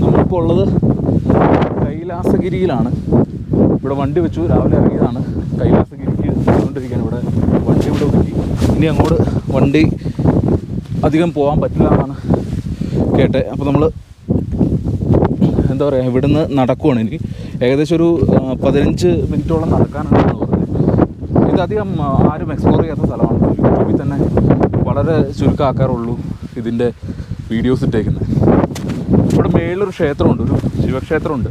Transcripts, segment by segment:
നമ്മളിപ്പോൾ ഉള്ളത് കൈലാസഗിരിയിലാണ്. ഇവിടെ വണ്ടി വെച്ചു രാവിലെ ഇറങ്ങിയതാണ്. കൈലാസഗിരിക്ക് പോയിക്കൊണ്ടിരിക്കുകയാണ് ഇവിടെ വണ്ടി ഇവിടെ ഒതുക്കി. ഇനി അങ്ങോട്ട് വണ്ടി അധികം പോകാൻ പറ്റില്ല എന്നാണ് കേട്ടെ. അപ്പോൾ നമ്മൾ എന്താ പറയുക ഇവിടുന്ന് നടക്കുവാണ് എനിക്ക് ഏകദേശം ഒരു പതിനഞ്ച് മിനിറ്റോളം നടക്കാനാണ് പറഞ്ഞത്. ഇതധികം ആരും എക്സ്പ്ലോർ ചെയ്യാത്ത സ്ഥലമാണ്. യൂട്യൂബിൽ തന്നെ വളരെ ചുരുക്കം ആക്കാറുള്ളൂ ഇതിന്റെ വീഡിയോസ് ഇട്ടേക്കുന്നത്. മേളിലൊരു ക്ഷേത്രമുണ്ട് ഒരു ശിവക്ഷേത്രമുണ്ട്.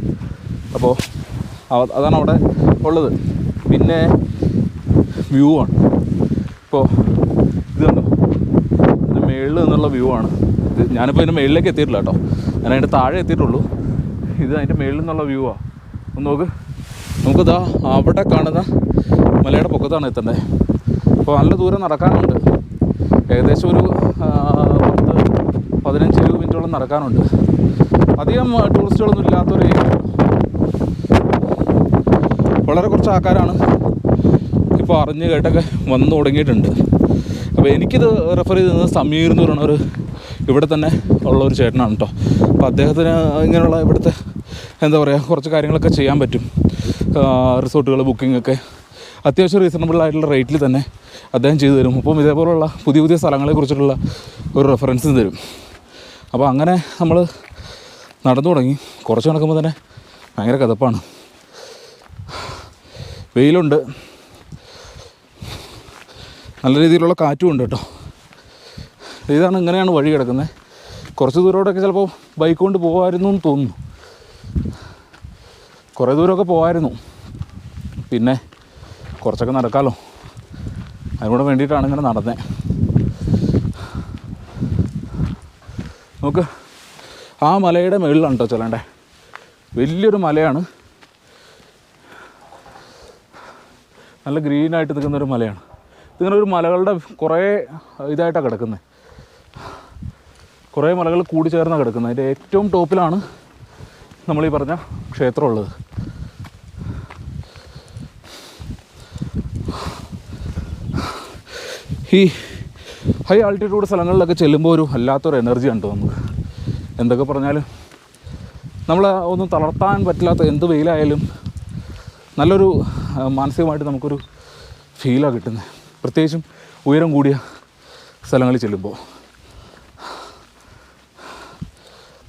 അപ്പോൾ അതാണ് അവിടെ ഉള്ളത്. പിന്നെ വ്യൂ ആണ്. ഇപ്പോൾ ഇതുണ്ടോ ഇത് മേളിൽ നിന്നുള്ള വ്യൂ ആണ്. ഇത് ഞാനിപ്പോൾ ഇതിന്റെ മേളിലേക്ക് എത്തിയിട്ടില്ല കേട്ടോ. ഞാൻ അതിന്റെ താഴെ എത്തിയിട്ടുള്ളൂ. ഇത് അതിന്റെ മേളിൽ നിന്നുള്ള വ്യൂ ആണ് ഒന്ന് നോക്ക്. നമുക്കിതാ അവിടെ കാണുന്ന മലയുടെ പൊക്കത്താണ് എത്തേണ്ടത്. അപ്പോൾ നല്ല ദൂരം നടക്കാനുണ്ട്. ഏകദേശം ഒരു പത്ത് പതിനഞ്ച് മിനിറ്റോളം നടക്കാനുണ്ട്. അധികം ടൂറിസ്റ്റുകളൊന്നും ഇല്ലാത്തൊരു വളരെ കുറച്ച് ആൾക്കാരാണ് ഇപ്പോൾ അറിഞ്ഞ് കേട്ടൊക്കെ വന്നു തുടങ്ങിയിട്ടുണ്ട്. അപ്പോൾ എനിക്കിത് റെഫർ ചെയ്തത് സമീർ എന്ന് പറയുന്ന ഒരു ഇവിടെ തന്നെ ഉള്ള ഒരു ചേട്ടനാണ് കേട്ടോ. അപ്പോൾ അദ്ദേഹത്തിന് ഇങ്ങനെയുള്ള ഇവിടുത്തെ എന്താ പറയുക കുറച്ച് കാര്യങ്ങളൊക്കെ ചെയ്യാൻ പറ്റും. റിസോർട്ടുകൾ ബുക്കിംഗ് ഒക്കെ. അത്യാവശ്യം റീസണബിൾ ആയിട്ടുള്ള റേറ്റിൽ തന്നെ അദ്ദേഹം ചെയ്തു തരും. അപ്പം ഇതേപോലുള്ള പുതിയ പുതിയ സ്ഥലങ്ങളെക്കുറിച്ചിട്ടുള്ള ഒരു റെഫറൻസും തരും. അപ്പോൾ അങ്ങനെ നമ്മൾ നടന്നു തുടങ്ങി. കുറച്ച് നടക്കുമ്പോൾ തന്നെ ഭയങ്കര കഥപ്പാണ്. വെയിലുണ്ട്. നല്ല രീതിയിലുള്ള കാറ്റും ഉണ്ട് കേട്ടോ. ഇതാണ് ഇങ്ങനെയാണ് വഴി കിടക്കുന്നത്. കുറച്ച് ദൂരോട്ടൊക്കെ ചിലപ്പോൾ ബൈക്ക് കൊണ്ട് പോകുമായിരുന്നു എന്ന് തോന്നുന്നു. കുറേ ദൂരമൊക്കെ പോകുമായിരുന്നു പിന്നെ കുറച്ചൊക്കെ നടക്കാമല്ലോ അതിനോട് വേണ്ടിയിട്ടാണ് ഇങ്ങനെ നടന്നത് നോക്ക്. ആ മലയുടെ മുകളിലാണ് കേട്ടോ ചെല്ലണ്ടേ. വലിയൊരു മലയാണ്. നല്ല ഗ്രീനായിട്ട് നിൽക്കുന്ന ഒരു മലയാണ്. ഇതിങ്ങനെ ഒരു മലകളുടെ കുറേ ഇതായിട്ടാണ് കിടക്കുന്നത് കുറേ മലകൾ കൂടി ചേർന്നാണ് കിടക്കുന്നത് അതിന്റെ ഏറ്റവും ടോപ്പിലാണ് നമ്മൾ ഈ പറഞ്ഞ ക്ഷേത്രമുള്ളത്. ഈ ഹൈ ആൾട്ടിറ്റ്യൂഡ് സ്ഥലങ്ങളിലൊക്കെ ചെല്ലുമ്പോൾ ഒരു അല്ലാത്തൊരു എനർജി ഉണ്ട് നമുക്ക്. എന്തൊക്കെ പറഞ്ഞാലും? നമ്മൾ ഒന്നും തളർത്താൻ പറ്റില്ലാത്ത എന്ത് വെയിലായാലും നല്ലൊരു മാനസികമായിട്ട് നമുക്കൊരു ഫീലാണ് കിട്ടുന്നത് പ്രത്യേകിച്ചും ഉയരം കൂടിയ സ്ഥലങ്ങളിൽ ചെല്ലുമ്പോൾ.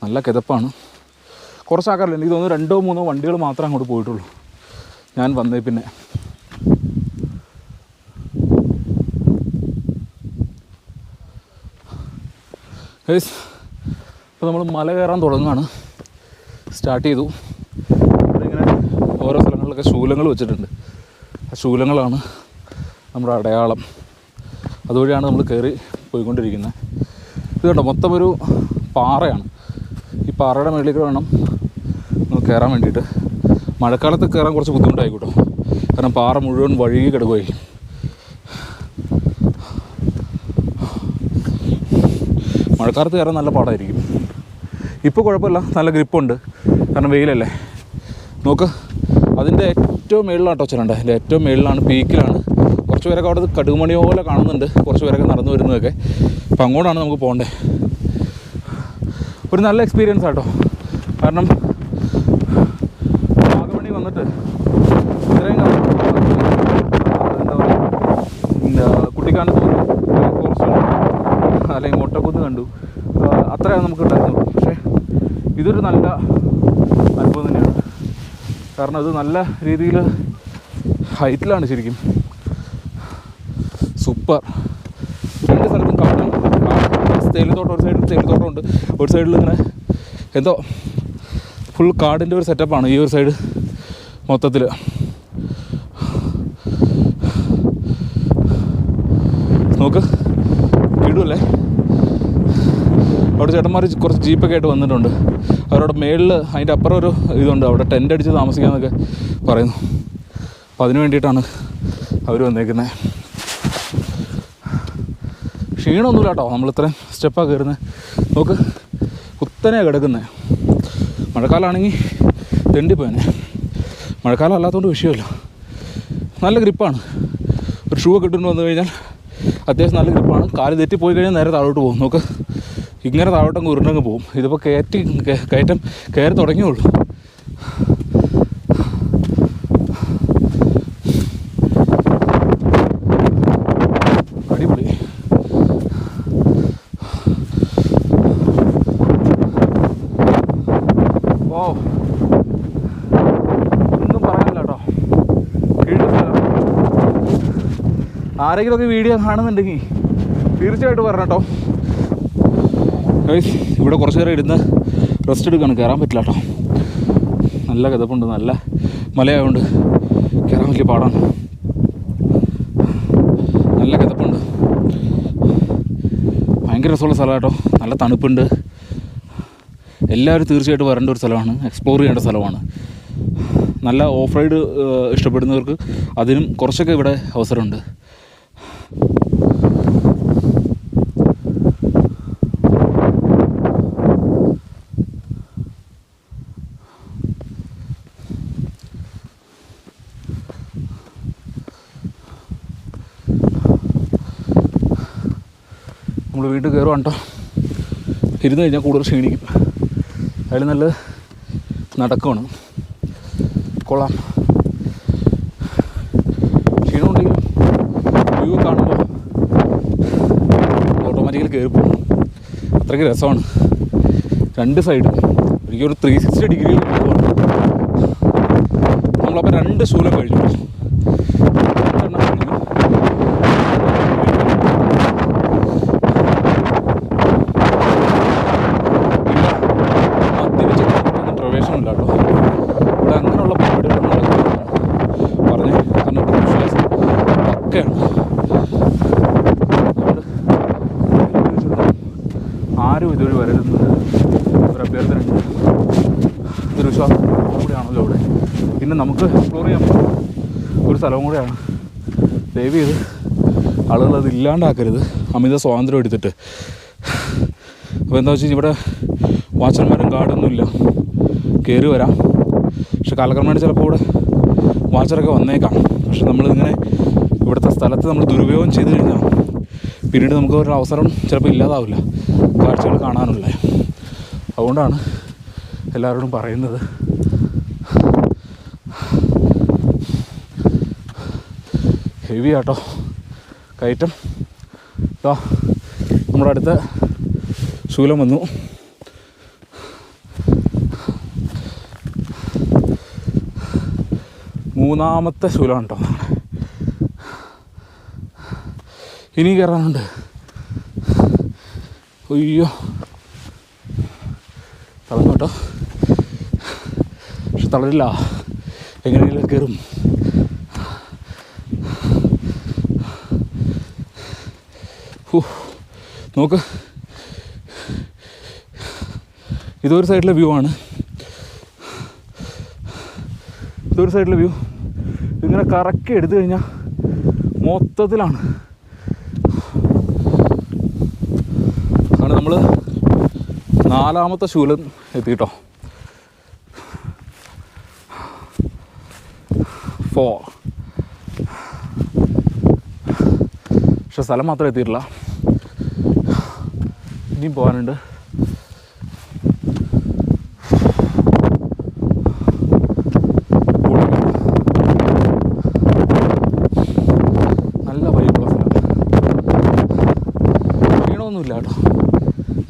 നല്ല കിതപ്പാണ്. കുറച്ച് ആൾക്കാരില്ല എനിക്ക് തോന്നുന്നു രണ്ടോ മൂന്നോ വണ്ടികൾ മാത്രമേ അങ്ങോട്ട് പോയിട്ടുള്ളൂ. ഞാൻ വന്നേ പിന്നെ. ഗൈസ് അപ്പോൾ നമ്മൾ മല കയറാൻ തുടങ്ങുകയാണ്. സ്റ്റാർട്ട് ചെയ്തു. ഇവിടെ ഇങ്ങനെ ഓരോ സ്ഥലങ്ങളിലൊക്കെ ശൂലങ്ങൾ വെച്ചിട്ടുണ്ട്. ആ ശൂലങ്ങളാണ് നമ്മുടെ അടയാളം. അതുവഴിയാണ് നമ്മൾ കയറി പോയിക്കൊണ്ടിരിക്കുന്നത് ഇത് കണ്ടോ? മൊത്തം ഒരു പാറയാണ്. ഈ പാറയുടെ മുകളിലേക്ക് വേണം നമുക്ക് കയറാൻ വേണ്ടിയിട്ട്. മഴക്കാലത്ത് കയറാൻ കുറച്ച് ബുദ്ധിമുട്ടായിക്കോട്ടോ. കാരണം പാറ മുഴുവൻ വഴുകി കിടക്കുകയായി മഴക്കാലത്ത് കയറാൻ നല്ല പാടായിരിക്കും. ഇപ്പോൾ കുഴപ്പമില്ല. നല്ല ഗ്രിപ്പുണ്ട്. കാരണം വെയിലല്ലേ. നോക്ക്. അതിന്റെ ഏറ്റവും മേളിലാട്ടോ ചെല്ലണ്ടേ അതിന്റെ ഏറ്റവും മേളിലാണ് പീക്കിലാണ്. കുറച്ച് പേരൊക്കെ അവിടെ കടുകുമണി പോലെ കാണുന്നുണ്ട്. കുറച്ച് പേരൊക്കെ നടന്നു വരുന്നതൊക്കെ. അപ്പം അങ്ങോട്ടാണ് നമുക്ക് പോകേണ്ടത് ഒരു നല്ല എക്സ്പീരിയൻസ് ആട്ടോ കാരണം വാഗമണി വന്നിട്ട് ഇത്രയും കാലം എന്താ പറയുക കുട്ടിക്കാനത്ത് ഫോറസ്റ്റ് അല്ലെങ്കിൽ മൊട്ടക്കുന്ന് കണ്ടു ആ, അത്രയാണ് നമുക്ക് ഉണ്ടായിരുന്നത് പക്ഷേ ഇതൊരു നല്ല അനുഭവം തന്നെയാണ്. കാരണം ഇത് നല്ല രീതിയിൽ ഹൈറ്റിലാണ് ശരിക്കും. സൂപ്പർ. രണ്ട് സ്ഥലത്തും കാണാം തേയിലത്തോട്ടം ഒരു സൈഡിൽ തേയിലത്തോട്ടം ഉണ്ട്. ഒരു സൈഡിൽ ഇങ്ങനെ എന്തോ ഫുൾ കാടിന്റെ ഒരു സെറ്റപ്പാണ് ഈ ഒരു സൈഡ് മൊത്തത്തിൽ നോക്ക് ഇടുമല്ലേ അവിടെ ചേട്ടന്മാർ കുറച്ച് ജീപ്പൊക്കെ ആയിട്ട് വന്നിട്ടുണ്ട്. അവരവിടെ മേളിൽ അതിന്റെ അപ്പുറം ഒരു ഇതുണ്ട്. അവിടെ ടെന്റ് അടിച്ച് താമസിക്കാമെന്നൊക്കെ പറയുന്നു. അപ്പോൾ അതിന് വേണ്ടിയിട്ടാണ് അവർ വന്നേക്കുന്നത് ക്ഷീണമൊന്നുമില്ല കേട്ടോ. നമ്മൾ ഇത്രയും സ്റ്റെപ്പാണ് കയറുന്നത് നമുക്ക് കുത്തനെയാണ് കിടക്കുന്നത് മഴക്കാലമാണെങ്കിൽ തെണ്ടിപ്പോയനെ. മഴക്കാലം അല്ലാത്തതുകൊണ്ട് വിഷയമല്ല. നല്ല ഗ്രിപ്പാണ്. ഒരു ഷൂ ഒക്കെ ഇട്ടുകൊണ്ട് വന്നു കഴിഞ്ഞാൽ അത്യാവശ്യം നല്ല ഗ്രിപ്പാണ്. കാൽ തെറ്റിപ്പോയി കഴിഞ്ഞാൽ നേരെ താഴോട്ട് പോകും. നോക്ക്. ഇങ്ങനെ താഴോട്ടങ്ങ് ഉരുണ്ടങ്ങ് പോകും ഇതിപ്പോൾ കയറ്റി കയ- കയറ്റം കയറി തുടങ്ങിയുള്ളൂ അടിപൊളി. ഒന്നും പറയാനില്ല. ആരെങ്കിലുമൊക്കെ വീഡിയോ കാണുന്നുണ്ടെങ്കിൽ തീർച്ചയായിട്ടും പറഞ്ഞോ ഗൈസ് ഇവിടെ കുറച്ച് നേരം ഇരുന്ന് റെസ്റ്റ് എടുക്കാണ്. കയറാൻ പറ്റില്ല കേട്ടോ. നല്ല കിതപ്പുണ്ട് നല്ല മലയായതുകൊണ്ട് കയറാൻ വലിയ പാടാണ്. നല്ല കിതപ്പുണ്ട് ഭയങ്കര രസമുള്ള സ്ഥലം കേട്ടോ. നല്ല തണുപ്പുണ്ട്. എല്ലാവരും തീർച്ചയായിട്ടും വരേണ്ട ഒരു സ്ഥലമാണ്. എക്സ്പ്ലോർ ചെയ്യേണ്ട സ്ഥലമാണ്. നല്ല ഓഫ് റൈഡ് ഇഷ്ടപ്പെടുന്നവർക്ക് അതിനും കുറച്ചൊക്കെ ഇവിടെ അവസരമുണ്ട്. വീണ്ടും കയറുവാണ് കേട്ടോ. ഇരുന്ന് കഴിഞ്ഞാൽ കൂടുതൽ ക്ഷീണിക്കും. അതിൽ നല്ല നടക്കുവാണ്. കൊള്ളാം. ക്ഷീണമുണ്ടെങ്കിലും വ്യൂ കാണുമ്പോൾ ഓട്ടോമാറ്റിക്കലി കയറിപ്പോകും അത്രയ്ക്ക് രസമാണ്. രണ്ട് സൈഡും എനിക്കൊരു ത്രീ സിക്സ്റ്റി ഡിഗ്രിയിൽ നമ്മളപ്പോൾ രണ്ട് ശൂലം കഴിഞ്ഞു രണ്ടെണ്ണം കഴിഞ്ഞു ഇല്ല മദ്യപിച്ചിട്ടൊന്നും പ്രവേശനമില്ല കേട്ടോ ഇവിടെ അങ്ങനെയുള്ള പരിപാടികളൊന്നും നടക്കുന്നില്ല പറഞ്ഞേ കാരണം ഇവിടെ വിശ്വാസം അതുകൊണ്ട് ആരും ഇതുവഴി വരരുതെന്ന് ഒരു അഭ്യർത്ഥന ഇതൊരു വിശ്വാസം കൂടിയാണല്ലോ ഇവിടെ പിന്നെ നമുക്ക് എക്സ്പ്ലോർ ചെയ്യാൻ ഒരു സ്ഥലവും കൂടെയാണ് ദയവ് ചെയ്ത് ആളുകൾ അത് ഇല്ലാണ്ടാക്കരുത്. അമിത സ്വാതന്ത്ര്യം എടുത്തിട്ട്. അപ്പോൾ എന്താ വെച്ച് ഇവിടെ വാച്ചർമാരും ഗാർഡൊന്നും ഇല്ല. കയറി വരാം. പക്ഷെ കാലക്രമേണ ചിലപ്പോൾ ഇവിടെ വാച്ചറൊക്കെ വന്നേക്കാം. പക്ഷെ നമ്മളിങ്ങനെ സ്ഥലത്ത് നമ്മൾ ദുരുപയോഗം ചെയ്ത് കഴിഞ്ഞാൽ പിന്നീട് നമുക്ക് ഒരു അവസരം ചിലപ്പോൾ ഇല്ലാതാവില്ല. കാഴ്ചകൾ കാണാനുള്ള. അതുകൊണ്ടാണ് എല്ലാവരോടും പറയുന്നത്. ഹെവി ആട്ടോ. കയറ്റം. ഇതാ നമ്മുടെ അടുത്ത ശൂലം വന്നു. മൂന്നാമത്തെ ശൂലമാണ് കേട്ടോ ഇനി കയറാനുണ്ട്. അയ്യോ. തളർന്നു കേട്ടോ. പക്ഷെ തളരില്ല. എങ്ങനെയെങ്കിലും കയറും. നോക്ക്. ഇതൊരു സൈഡിലെ വ്യൂ ആണ്. ഇതൊരു സൈഡിലെ വ്യൂ. ഇങ്ങനെ കറക്കി എടുത്തു കഴിഞ്ഞാൽ മൊത്തത്തിലാണ് അങ്ങനെ നമ്മൾ നാലാമത്തെ ശൂലം എത്തിട്ടോ ഫോ പക്ഷെ സ്ഥലം മാത്രം എത്തിയിട്ടില്ല ഇനിയും പോകാനുണ്ട്. നല്ല വൈബുള്ള സ്ഥലം. ക്ഷീണമൊന്നുമില്ല കേട്ടോ.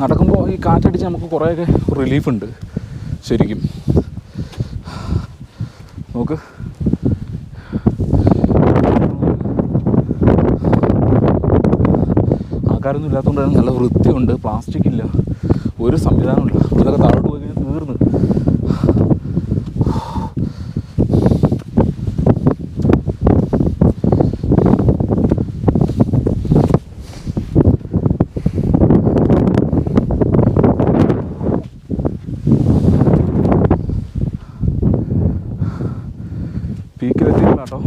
നടക്കുമ്പോൾ ഈ കാറ്റടിച്ച് നമുക്ക് കുറേയൊക്കെ റിലീഫുണ്ട് ശരിക്കും. നമുക്ക് ആൾക്കാരൊന്നും ഇല്ലാത്തതുകൊണ്ട് തന്നെ നല്ല വൃത്തിയുണ്ട് പ്ലാസ്റ്റിക് ഇല്ല. ഒരു സംവിധാനമില്ല ഇതൊക്കെ താഴോട്ട് പോയി കഴിഞ്ഞാൽ തീർന്ന് പീക്കിലെത്തിയില്ല കേട്ടോ.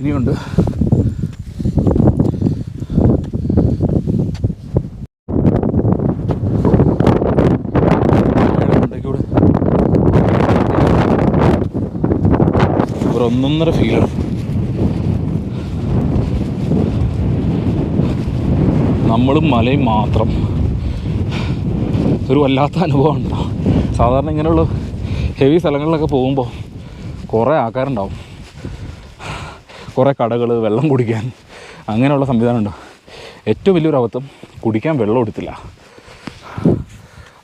ഇനിയുണ്ട്. ഒന്നൊന്നര ഫീലാണ് നമ്മളും മലയും മാത്രം. ഒരു വല്ലാത്ത അനുഭവം ഉണ്ടോ സാധാരണ ഇങ്ങനെയുള്ള ഹെവി സ്ഥലങ്ങളിലൊക്കെ പോകുമ്പോൾ കുറേ ആൾക്കാരുണ്ടാവും. കുറേ കടകൾ വെള്ളം കുടിക്കാൻ അങ്ങനെയുള്ള സംവിധാനമുണ്ട്. ഏറ്റവും വലിയൊരു അബദ്ധം കുടിക്കാൻ വെള്ളം എടുത്തില്ല.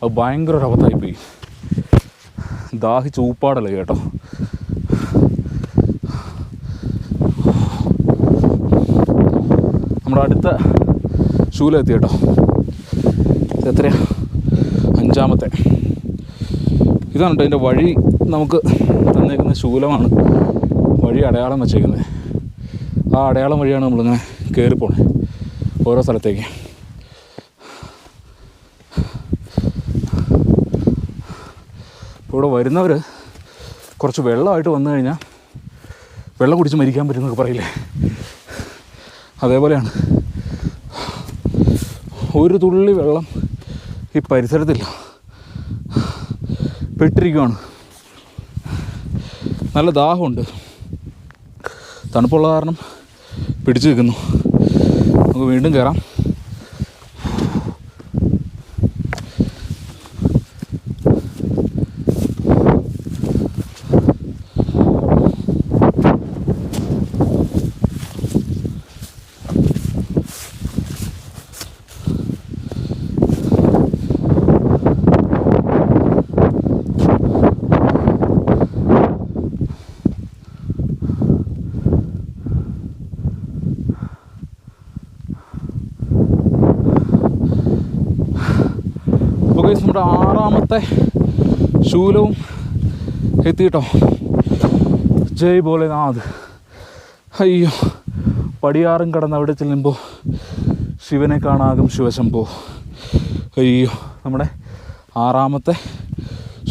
അത് ഭയങ്കര ഒരു അബദ്ധമായിപ്പോയി. ദാഹിച്ച് ഊപ്പാടല്ലേ കേട്ടോ. നമ്മുടെ അടുത്ത ഷൂലെത്തി കേട്ടോ. എത്രയാ? അഞ്ചാമത്തെ. ഇതാണ് കേട്ടോ ഇതിന്റെ വഴി നമുക്ക് തന്നേക്കുന്ന ശൂലമാണ്. വഴി അടയാളം വെച്ചേക്കുന്നത്. ആ അടയാളം വഴിയാണ് നമ്മളിങ്ങനെ കയറി പോണേ ഓരോ സ്ഥലത്തേക്ക്. ഇവിടെ വരുന്നവർ കുറച്ച് വെള്ളമായിട്ട് വന്നു കഴിഞ്ഞാൽ വെള്ളം കുടിച്ച് മരിക്കാൻ പറ്റുമെന്നൊക്കെ പറയില്ലേ? അതേപോലെയാണ്. ഒരു തുള്ളി വെള്ളം ഈ പരിസരത്തില്ല. പെട്ടിരിക്കുവാണ്. നല്ല ദാഹമുണ്ട്. തണുപ്പുള്ള കാരണം പിടിച്ചു നിൽക്കുന്നു. നമുക്ക് വീണ്ടും കയറാം അപ്പോൾ guys, നമ്മുടെ ആറാമത്തെ ശൂലവും എത്തിയിട്ടോ? ജയ് ഭോലെനാഥ്. അയ്യോ പടിയാറും കടന്ന് അവിടെ ചെല്ലുമ്പോൾ ശിവനെ കാണാകും ശിവശംഭോ. അയ്യോ നമ്മുടെ ആറാമത്തെ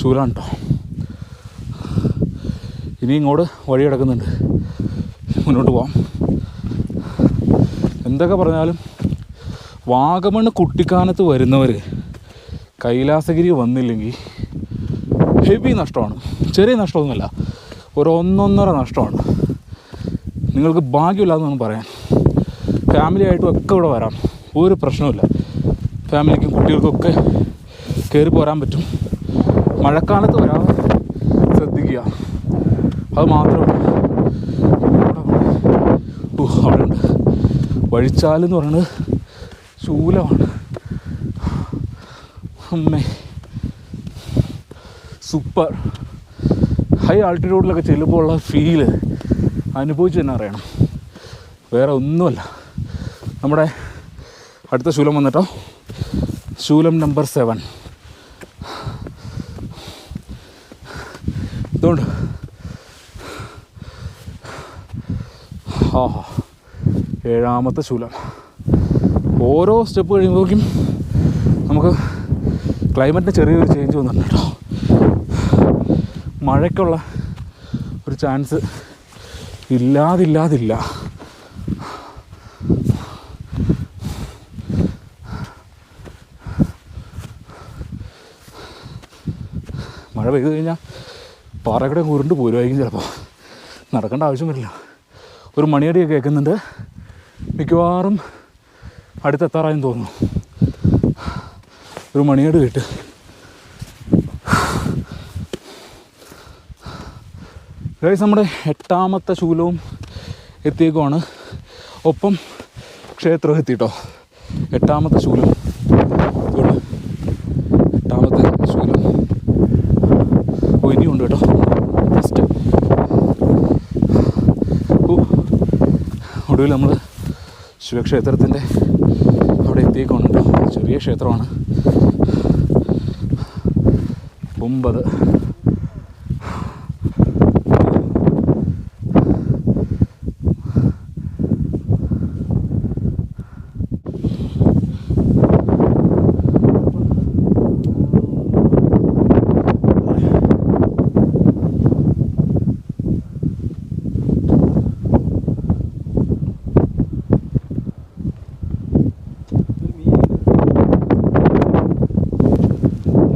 ശൂലാണ് കേട്ടോ ഇനി ഇങ്ങോട്ട് വഴി മുന്നോട്ട് പോവാം. എന്തൊക്കെ പറഞ്ഞാലും വാഗമണ് കുട്ടിക്കാനത്ത് വരുന്നവർ കൈലാസഗിരി വന്നില്ലെങ്കിൽ ഹെവി നഷ്ടമാണ്. ചെറിയ നഷ്ടമൊന്നുമല്ല. ഒരു ഒന്നൊന്നര നഷ്ടമാണ്. നിങ്ങൾക്ക് ഭാഗ്യമില്ലാന്നൊന്നും പറയാം ഫാമിലി ആയിട്ടും ഒക്കെ ഇവിടെ വരാം. ഒരു പ്രശ്നവുമില്ല. ഫാമിലിക്കും കുട്ടികൾക്കൊക്കെ കയറി പോരാൻ പറ്റും. മഴക്കാലത്ത് വരാതെ ശ്രദ്ധിക്കുക. അത് മാത്രമല്ല വഴിച്ചാലെന്ന് പറയുന്നത് ശൂലമാണ്. അമ്മേ സൂപ്പർ ഹൈ ആൾട്ടിറ്റ്യൂഡിലൊക്കെ ചെല്ലുമ്പോൾ ഉള്ള ഫീൽ അനുഭവിച്ച് തന്നെ അറിയണം. വേറെ ഒന്നുമല്ല. നമ്മുടെ അടുത്ത ശൂലം വന്നിട്ടോ? ശൂലം നമ്പർ സെവൻ ഇതുകൊണ്ട് ആ ഏഴാമത്തെ ശൂലം. ഓരോ സ്റ്റെപ്പ് കഴിയുമ്പോഴേക്കും നമുക്ക് ക്ലൈമറ്റിന് ചെറിയൊരു ചേഞ്ച് വന്നിട്ടുണ്ട്? കേട്ടോ മഴയ്ക്കുള്ള ഒരു ചാൻസ് ഇല്ലാതില്ലാതില്ല. മഴ പെയ്തു കഴിഞ്ഞാൽ പാറക്കടയും ഉരുണ്ട് പോരുമായിരിക്കും ചിലപ്പോൾ നടക്കേണ്ട ആവശ്യം വരില്ല. ഒരു മണിയടിയൊക്കെ കേൾക്കുന്നുണ്ട്. മിക്കവാറും അടുത്തെത്താറായെന്ന് തോന്നുന്നു. ഒരു മണിയോട് കിട്ടും ഗൈസ് നമ്മുടെ എട്ടാമത്തെ ശൂലവും എത്തിയേക്കുമാണ് ഒപ്പം ക്ഷേത്രം എത്തിയിട്ടോ എട്ടാമത്തെ ശൂലം. എട്ടാമത്തെ ശൂലം. ഓ ഇനിയുണ്ട് കേട്ടോ. ഫസ്റ്റ് ഓ ഒടുവിൽ നമ്മൾ ശിവക്ഷേത്രത്തിന്റെ അവിടെ എത്തിയേക്കാണ് ചെറിയ ക്ഷേത്രമാണ്. ഒമ്പത്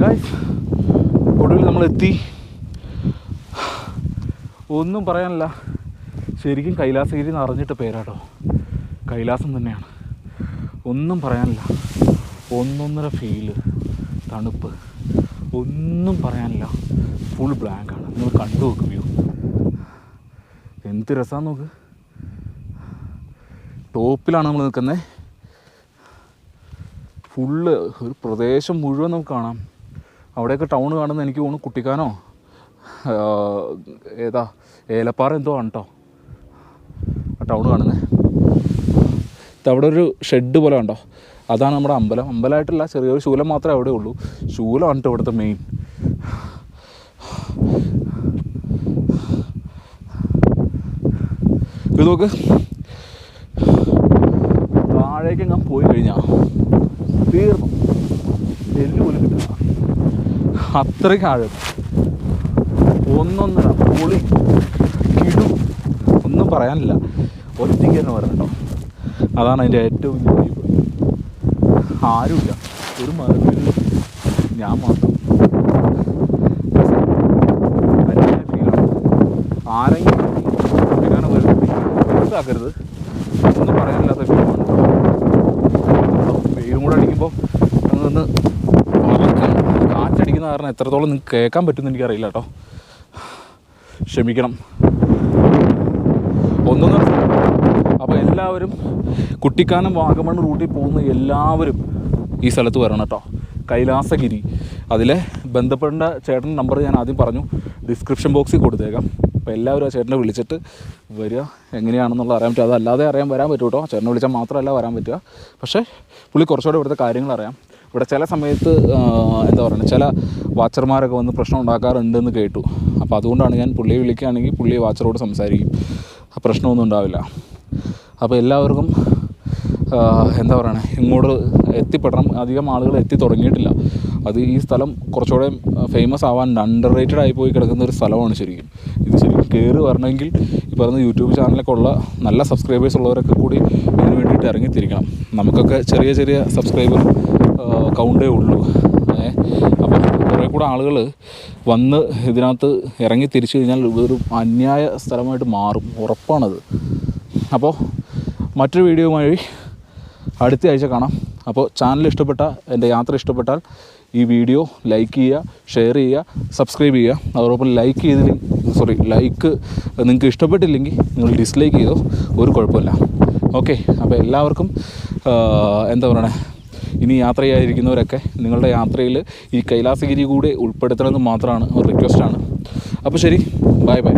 ഗൈസ് ഒടുവിൽ നമ്മൾ എത്തി ഒന്നും പറയാനില്ല. ശരിക്കും കൈലാസഗിരി എന്ന് അറിഞ്ഞിട്ട് പേരാട്ടോ. കൈലാസം തന്നെയാണ്. ഒന്നും പറയാനില്ല. ഒന്നൊന്നര ഫീൽ തണുപ്പ്. ഒന്നും പറയാനില്ല. ഫുൾ ബ്ലാങ്കാണ് നിങ്ങൾ കണ്ടു നോക്ക് എന്ത് രസമാണ് നോക്ക്. ടോപ്പിലാണ് നമ്മൾ നിൽക്കുന്നത്. ഫുള്ള് ഒരു പ്രദേശം മുഴുവൻ നമുക്ക് കാണാം. അവിടെയൊക്കെ ടൗൺ കാണുന്ന എനിക്ക് തോന്നുന്നു കുട്ടിക്കാനോ? ഏതാ ഏലപ്പാറ എന്തോ ആണ് കേട്ടോ ടൗൺ കാണുന്നത് അവിടെ ഒരു ഷെഡ് പോലെ ഉണ്ടോ അതാണ് നമ്മുടെ അമ്പലം. അമ്പലമായിട്ടില്ല ചെറിയൊരു ശൂലം മാത്രമേ അവിടെ ഉള്ളൂ. ശൂലമാണ് കേട്ടോ ഇവിടുത്തെ മെയിൻ ഇത് നോക്ക്. താഴേക്ക് ഞാൻ പോയി കഴിഞ്ഞാൽ തീർന്നു. അത്രയ്ക്ക് ആഴം ഒന്നൊന്നര പൊളി കിടും. ഒന്നും പറയാനില്ല. ഒറ്റയ്ക്ക് തന്നെ വരണട്ടോ അതാണ് അതിന്റെ ഏറ്റവും വലിയ. ആരുമില്ല. ഒരു മറുപടി ഞാൻ മാത്രം. ആരെങ്കിലും കുട്ടിക്കാനെ ഇതാക്കരുത്. ഒന്നും പറയാനില്ലാത്ത വെയിലും കൂടെ അടിക്കുമ്പോൾ ഒന്ന് കാറ്റടിക്കുന്ന കാരണം എത്രത്തോളം നിങ്ങൾക്ക് കേൾക്കാൻ പറ്റുമെന്ന് എനിക്കറിയില്ല കേട്ടോ. ക്ഷമിക്കണം. ഒന്നും അപ്പോൾ എല്ലാവരും കുട്ടിക്കാനം വാഗമൺ റൂട്ടിൽ പോകുന്ന എല്ലാവരും ഈ സ്ഥലത്ത് വരണം കേട്ടോ. കൈലാസഗിരി. അതിലെ ബന്ധപ്പെടേണ്ട ചേട്ടന്റെ നമ്പർ ഞാൻ ആദ്യം പറഞ്ഞു. ഡിസ്ക്രിപ്ഷൻ ബോക്സിൽ കൊടുത്തേക്കാം. അപ്പോൾ എല്ലാവരും ആ ചേട്ടനെ വിളിച്ചിട്ട് വരിക എങ്ങനെയാണെന്നുള്ള അറിയാൻ പറ്റും. അതല്ലാതെ അറിയാൻ വരാൻ പറ്റും കേട്ടോ ചേട്ടനെ വിളിച്ചാൽ മാത്രമല്ല വരാൻ പറ്റുക. പക്ഷേ പുള്ളി കുറച്ചുകൂടെ ഇവിടുത്തെ കാര്യങ്ങൾ അറിയാം. ഇവിടെ ചില സമയത്ത് എന്താ പറയുക ചില വാച്ചർമാരൊക്കെ വന്ന് പ്രശ്നം ഉണ്ടാക്കാറുണ്ടെന്ന് കേട്ടു. അപ്പോൾ അതുകൊണ്ടാണ് ഞാൻ പുള്ളിയെ വിളിക്കുകയാണെങ്കിൽ പുള്ളി വാച്ചറോട് സംസാരിക്കും. ആ പ്രശ്നമൊന്നും ഉണ്ടാവില്ല. അപ്പോൾ എല്ലാവർക്കും എന്താ പറയണേ ഇങ്ങോട്ട് എത്തിപ്പെടണം. അധികം ആളുകൾ എത്തി തുടങ്ങിയിട്ടില്ല. അത് ഈ സ്ഥലം കുറച്ചുകൂടെ ഫേമസ് ആവാൻ അണ്ടർ റേറ്റഡ് ആയി പോയി കിടക്കുന്ന ഒരു സ്ഥലമാണ് ശരിക്കും. ഇത് ശരിക്കും കയറി വരണമെങ്കിൽ ഈ പറയുന്ന യൂട്യൂബ് ചാനലൊക്കെ ഉള്ള നല്ല സബ്സ്ക്രൈബേഴ്സ് ഉള്ളവരൊക്കെ കൂടി ഇതിന് വേണ്ടിയിട്ട് ഇറങ്ങിത്തിരിക്കണം. നമുക്കൊക്കെ ചെറിയ ചെറിയ സബ്സ്ക്രൈബർ കൗണ്ടേ ഉള്ളൂ. അപ്പം അപ്പോൾ കുറേ കൂടെ ആളുകൾ വന്ന് ഇതിനകത്ത് ഇറങ്ങി തിരിച്ചു കഴിഞ്ഞാൽ ഇതൊരു അന്യായ സ്ഥലമായിട്ട് മാറും. ഉറപ്പാണത്. അപ്പോൾ മറ്റൊരു വീഡിയോയുമായി അടുത്ത ആഴ്ച കാണാം. അപ്പോൾ ചാനൽ ഇഷ്ടപ്പെട്ട എന്റെ യാത്ര ഇഷ്ടപ്പെട്ടാൽ ഈ വീഡിയോ ലൈക്ക് ചെയ്യുക ഷെയർ ചെയ്യുക സബ്സ്ക്രൈബ് ചെയ്യുക. അതോടൊപ്പം ലൈക്ക് ചെയ്തില്ലെങ്കിൽ സോറി ലൈക്ക് നിങ്ങൾക്ക് ഇഷ്ടപ്പെട്ടില്ലെങ്കിൽ നിങ്ങൾ ഡിസ്ലൈക്ക് ചെയ്തോ ഒരു കുഴപ്പമില്ല. ഓക്കെ അപ്പോൾ എല്ലാവർക്കും എന്താ പറയണേ ഇനി യാത്ര ചെയ്യാതിരിക്കുന്നവരൊക്കെ നിങ്ങളുടെ യാത്രയിൽ ഈ കൈലാസഗിരി കൂടെ ഉൾപ്പെടുത്തണമെന്ന് മാത്രമാണ് ഒരു റിക്വസ്റ്റാണ് അപ്പോൾ ശരി ബൈ ബൈ